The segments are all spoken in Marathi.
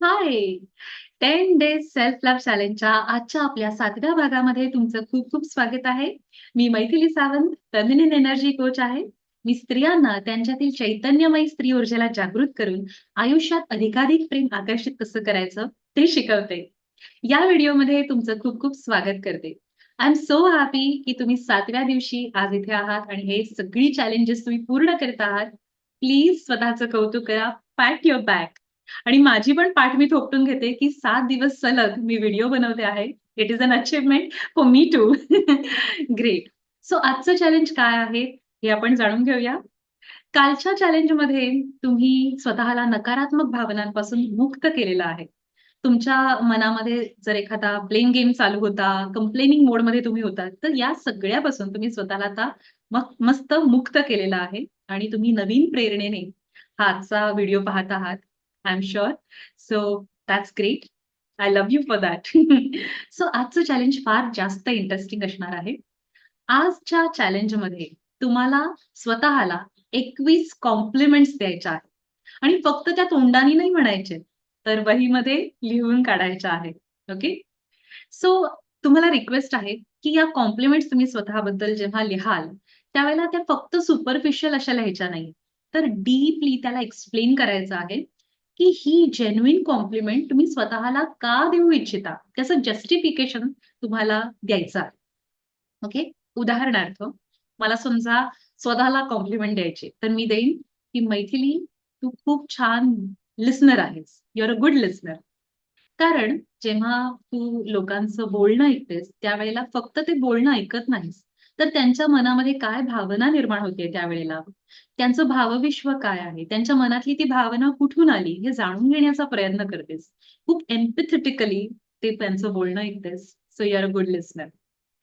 Hi! Ten days self love चॅलेंजच्या आजच्या आपल्या सातव्या भागामध्ये तुमचं खूप-खूप स्वागत आहे. मी Maithili Sawant, feminine energy coach आहे. मी स्त्रियांना त्यांच्यातील चैतन्यमयी स्त्री ऊर्जेला जागृत करून आयुष्यात अधिकाधिक प्रेम आकर्षित कसं करायचं ते शिकवते. या व्हिडिओमध्ये तुमचं खूप-खूप स्वागत करते. आय एम सो हॅपी की तुम्ही सातव्या दिवशी आज इथे आहात आणि हे सगळी चॅलेंजेस तुम्ही पूर्ण करत आहात. प्लीज स्वतःचं कौतुक करा. Pat your back. आणि माझी पण पाठ मी थोपटून घेते, की सात दिवस सलग मी व्हिडिओ बनवते आहे. It is an achievement for me too. Great. So आजचं चॅलेंज काय आहे, हे आपण जाणून घेऊया. कालच्या चॅलेंजमध्ये तुम्ही स्वतःला नकारात्मक भावनांपासून मुक्त केलेलं आहे. तुमच्या मनामध्ये जर एखादा ब्लेम गेम चालू होता, कंप्लेनिंग मोडमध्ये तुम्ही होता तर या सगळ्यापासून तुम्ही स्वतःला आता मग मस्त मुक्त केलेलं आहे आणि तुम्ही नवीन प्रेरणेने हा आजचा व्हिडिओ पाहत आहात. I am sure. So that's great. I love you for that. So आजचं चॅलेंज फार जास्त इंटरेस्टिंग असणार आहे. आजच्या चॅलेंजमध्ये तुम्हाला स्वतःला 21 कॉम्प्लिमेंट्स द्यायच्या आहेत. आणि फक्त त्या तोंडाने नाही म्हणायचे, तर वहीमध्ये लिहून काढायच्या आहेत. ओके. सो तुम्हाला रिक्वेस्ट आहे, की या कॉम्प्लिमेंट्स तुम्ही स्वतःबद्दल जेव्हा लिहाल, त्यावेळेला त्या फक्त सुपरफिशियल अशा लिहायच्या नाही तर डीपली त्याला एक्सप्लेन करायचं आहे, की ही जेन्युइन कॉम्प्लिमेंट तुम्ही स्वतःला का देऊ इच्छिता? त्याचं जस्टिफिकेशन तुम्हाला द्यायचं आहे. ओके. उदाहरणार्थ, मला समजा स्वतःला कॉम्प्लिमेंट द्यायची, तर मी देईन, की "मैथिली, तू खूप छान लिस्नर आहेस. युअर अ गुड लिस्नर कारण जेव्हा तू लोकांचं बोलणं ऐकतेस, त्यावेळेला फक्त ते बोलणं ऐकत नाहीस, तर त्यांच्या मनामध्ये काय भावना निर्माण होते त्यावेळेला, त्यांचं भावविश्व काय आहे, त्यांच्या मनातली ती भावना कुठून आली, हे जाणून घेण्याचा प्रयत्न करतेस. खूप एम्पॅथेटिकली ते त्यांचं बोलणं ऐकतेस. So you are a good listener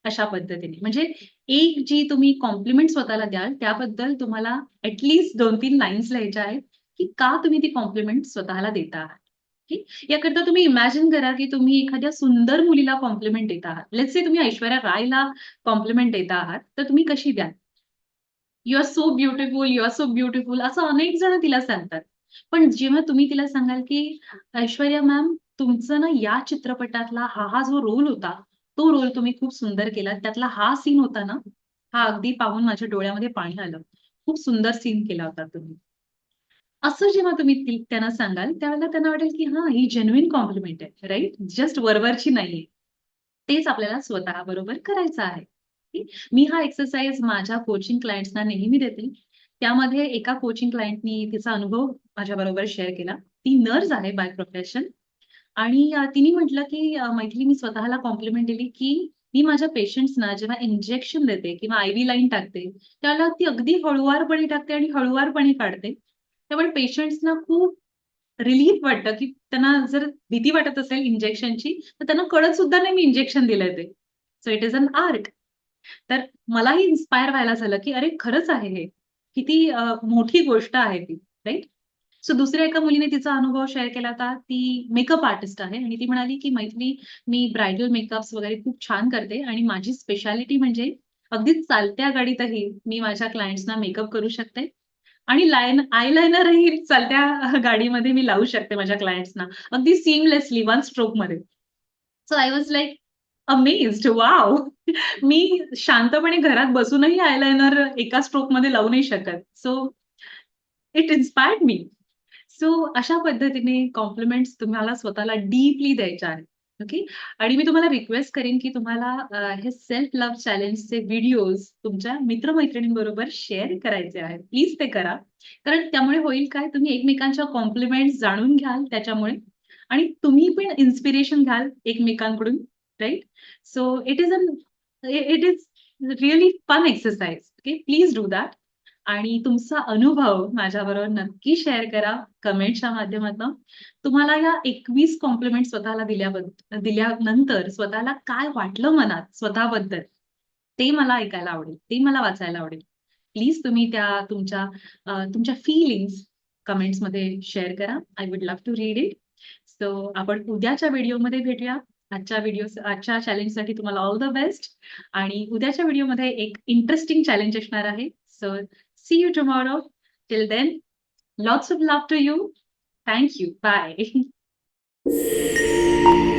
अशा पद्धतीने. म्हणजे एक जी तुम्ही कॉम्प्लिमेंट स्वतःला द्याल, त्याबद्दल तुम्हाला ऍटलीस्ट दोन तीन लाईन्स लिहायच्या आहेत, की का तुम्ही ती कॉम्प्लिमेंट स्वतःला देता आहात. याकरता तुम्ही इमॅजिन करा, की तुम्ही एखाद्या सुंदर मुलीला कॉम्प्लिमेंट देत आहात. लेट्स से तुम्ही ऐश्वर्या रायला कॉम्प्लिमेंट देत आहात, तर तुम्ही कशी द्याल? "You are so beautiful, you are so beautiful" असं अनेक जण तिला सांगतात. पण जेव्हा तुम्ही तिला सांगाल, की "ऐश्वर्या मॅम, तुमचं ना या चित्रपटातला हा, हा जो रोल होता, तो रोल तुम्ही खूप सुंदर केला त्यातला हा सीन होता ना, हा अगदी पाहून माझ्या डोळ्यामध्ये पाणी आलं. खूप सुंदर सीन केला होता तुम्ही." असं जेव्हा तुम्ही त्यांना सांगाल, त्यावेळेला त्यांना वाटेल, की हा ही जेन्युइन कॉम्प्लिमेंट आहे. राईट जस्ट वरवरची नाहीये. तेच आपल्याला स्वतःबरोबर करायचं आहे. मी हा एक्सरसाइज माझ्या कोचिंग क्लायंट्सना नेहमी देते. त्यामध्ये एका कोचिंग क्लायंटनी तिचा अनुभव माझ्याबरोबर शेअर केला. ती नर्स आहे बाय प्रोफेशन आणि तिने म्हटलं, की अ, "मैथिली, मी स्वतःला कॉम्प्लिमेंट दिली, की मी माझ्या पेशंट्सना जेव्हा इंजेक्शन देते किंवा आयव्ही लाईन टाकते, त्याला ती अगदी हळुवारपणे टाकते आणि हळुवारपणे काढते. त्यामुळे पेशंट्सना खूप रिलीफ वाटतं, की त्यांना जर भीती वाटत असेल इंजेक्शनची, तर त्यांना कळत सुद्धा नाही मी इंजेक्शन दिलंय ते. So it is an art." तर मलाही इन्स्पायर व्हायला झालं, की अरे खरंच आहे हे. किती मोठी गोष्ट आहे ती. राईट सो दुसऱ्या एका मुलीने तिचा अनुभव शेअर केला होता. ती मेकअप आर्टिस्ट आहे आणि ती म्हणाली, की "मैथिली, मी ब्रायडल मेकअप्स वगैरे खूप छान करते आणि माझी स्पेशालिटी म्हणजे अगदी चालत्या गाडीतही मी माझ्या क्लायंट्सना मेकअप करू शकते आणि लाईन आयलायनरही चालत्या गाडीमध्ये मी लावू शकते माझ्या क्लायंट्सना. अगदी seamlessly one स्ट्रोकमध्ये." So I was like amazed. Wow मी शांतपणे घरात बसूनही आयलायनर एका स्ट्रोकमध्ये लावू नाही शकत. So it inspired me. So अशा पद्धतीने कॉम्प्लिमेंट्स तुम्हाला स्वतःला डीपली द्यायच्या आहेत. ओके. आणि मी तुम्हाला रिक्वेस्ट करीन, की तुम्हाला हे सेल्फ लव्ह चॅलेंजचे व्हिडिओज तुमच्या मित्र-मैत्रिणींबरोबर शेअर करायचे आहेत. प्लीज ते करा. कारण त्यामुळे होईल काय, तुम्ही एकमेकांच्या कॉम्प्लिमेंट जाणून घ्याल त्याच्यामुळे आणि तुम्ही पण इन्स्पिरेशन घ्याल एकमेकांकडून. Right so it is an it is really fun exercise. Okay. Please do that. आणि तुमचा अनुभव माझ्याबरोबर नक्की शेअर करा कमेंटच्या माध्यमातून. तुम्हाला या 21 कॉम्प्लिमेंट स्वतःला दिल्याबद्दल दिल्यानंतर स्वतःला काय वाटलं मनात स्वतःबद्दल, ते मला ऐकायला आवडेल. ते मला वाचायला आवडेल. प्लीज तुम्ही त्या तुमच्या तुमच्या फीलिंग्ज कमेंट्समध्ये शेअर करा. I would love to read it. So आपण उद्याच्या व्हिडिओमध्ये भेटूया. आजच्या व्हिडिओ आजच्या चॅलेंजसाठी तुम्हाला ऑल द बेस्ट आणि उद्याच्या व्हिडिओमध्ये एक इंटरेस्टिंग चॅलेंज असणार आहे. So See you tomorrow. Till then, lots of love to you. Thank you. Bye.